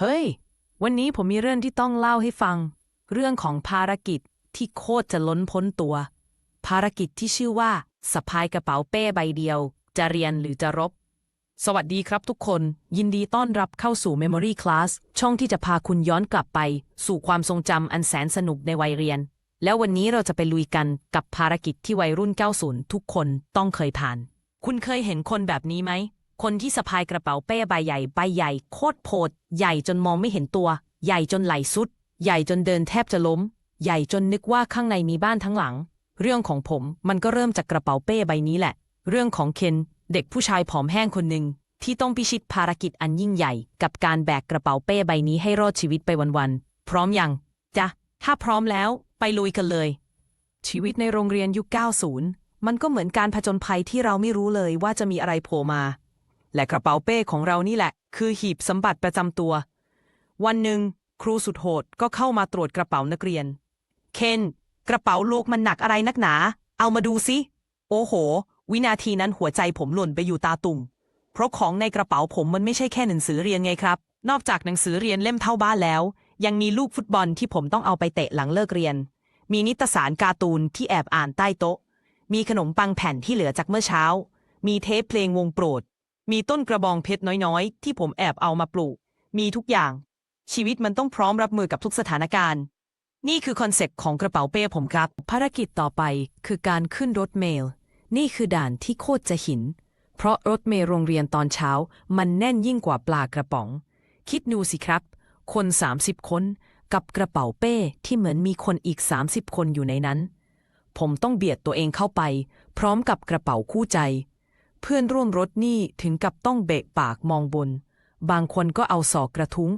เฮ้ย วันนี้ผมมีเรื่องที่ต้องเล่าให้ฟัง เรื่องของภารกิจที่โคตรจะล้นพ้นตัว ภารกิจที่ชื่อว่าสะพายกระเป๋าเป้ใบเดียว จะเรียนหรือจะรบ สวัสดีครับทุกคน ยินดีต้อนรับเข้าสู่ Memory Class ช่องที่จะพาคุณย้อนกลับไป สู่ความทรงจำอันแสนสนุกในวัยเรียน แล้ววันนี้เราจะไปลุยกันกับภารกิจที่วัยรุ่น 90 ทุกคนต้องเคยผ่าน คุณเคยเห็นคนแบบนี้ไหม คนที่สะพายกระเป๋าเป้ใบใหญ่ใบใหญ่โคตรโพด ใหญ่จนมองไม่เห็นตัว ใหญ่จนไหลสุด ใหญ่จนเดินแทบจะล้ม ใหญ่จนนึกว่าข้างในมีบ้านทั้งหลัง เรื่องของผมมันก็เริ่มจากกระเป๋าเป้ใบนี้แหละ เรื่องของเคนเด็กผู้ชายผอมแห้งคนหนึ่งที่ต้องพิชิตภารกิจอันยิ่งใหญ่ กับการแบกกระเป๋าเป้ใบนี้ให้รอดชีวิตไปวันๆพร้อมยังจ้ะถ้าพร้อมแล้วไปลุยกันเลย ชีวิตในโรงเรียนยุค 90 มันก็เหมือนการผจญภัยที่เราไม่รู้เลยว่าจะมีอะไรโผล่มา และกระเป๋าเป้ของเรานี่แหละ คือหีบสมบัติประจำตัว วันหนึ่ง ครูสุดโหดก็เข้ามาตรวจกระเป๋านักเรียน เคน กระเป๋าลูกมันหนักอะไรนักหนา เอามาดูสิโอ้โห วินาทีนั้นหัวใจผมหล่นไปอยู่ตาตุ่ม เพราะของในกระเป๋าผมมันไม่ใช่แค่หนังสือเรียนไงครับ นอกจากหนังสือเรียนเล่มเท่าบ้านแล้ว ยังมีลูกฟุตบอลที่ผมต้องเอาไปเตะหลังเลิกเรียน มีนิตสารการ์ตูนที่แอบอ่านใต้โต๊ะ มีขนมปังแผ่นที่เหลือจากเมื่อเช้า มีเทปเพลงวงโปรด มีต้นกระบองเพชรน้อยๆ ที่ผมแอบเอามาปลูก มีทุกอย่าง ชีวิตมันต้องพร้อมรับมือกับทุกสถานการณ์ นี่คือคอนเซ็ปต์ของกระเป๋าเป้ผมครับ ภารกิจต่อไปคือการขึ้นรถเมล์นี่คือด่านที่โคตรจะหิน เพราะรถเมล์โรงเรียนตอนเช้า มันแน่นยิ่งกว่าปลากระป๋อง คิดดูสิครับ คน 30 คน กับกระเป๋าเป้ที่เหมือนมีคนอีก 30 คนอยู่ในนั้น ผมต้องเบียดตัวเองเข้าไป พร้อมกับกระเป๋าคู่ใจ เพื่อนร่วมรถนี่ถึงกับต้องเบะปากมองบน บางคนก็เอาศอกกระทุ้ง